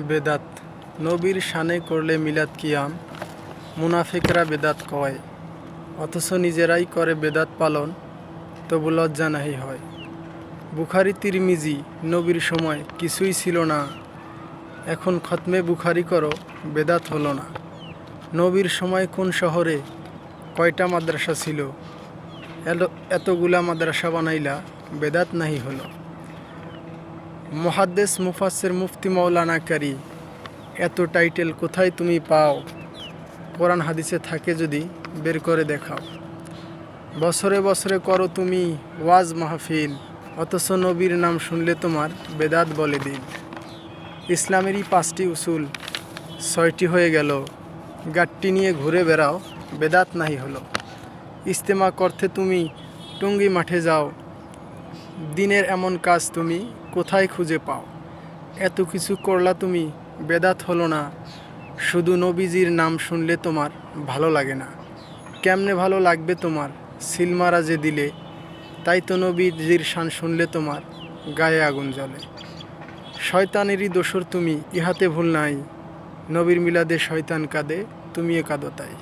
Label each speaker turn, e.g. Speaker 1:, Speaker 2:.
Speaker 1: বেদাত। নবীর শানে করলে মিলাদ কিয়াম, মুনাফিকরা বেদাত কয়। অথচ নিজেরাই করে বেদাত পালন, তবু লজ্জা নাহি হয়। বুখারি, তিরমিজি, নবীর সময় কিছুই ছিল না। এখন খতমে বুখারি করো, বেদাত হলো না। নবীর সময় কোন শহরে কয়টা মাদ্রাসা ছিল? এতগুলা মাদ্রাসা বানাইলা বেদাত নাহি হলো। মহাদ্দেস মুফাসের মুফতি মৌলানা কারি, এত টাইটেল কোথায় তুমি পাও? কোরআন হাদিসে থাকে যদি বের করে দেখাও। বছরে বছরে করো তুমি ওয়াজ মাহফিল, অথচ নবীর নাম শুনলে তোমার বেদাত বলে দিন। ইসলামেরই পাঁচটি উসুল, ছয়টি হয়ে গেল। গাট্টি নিয়ে ঘুরে বেড়াও, বেদাত নাহি হলো। ইস্তেমা করতে তুমি টুঙ্গি মাঠে যাও। দিনের এমন কাজ তুমি কোথায় খুঁজে পাও? এত কিছু করলা তুমি, বেদাত হলো না। শুধু নবীজির নাম শুনলে তোমার ভালো লাগে না। কেমনে ভালো লাগবে তোমার সিলমারা যে দিলে? তাই তো নবীজির শান শুনলে তোমার গায়ে আগুন জ্বলে। শয়তানেরই দোসর তুমি, ইহাতে ভুল নাই। নবীর মিলাদে শয়তান কাঁদে, তুমিও কাঁদো তাই।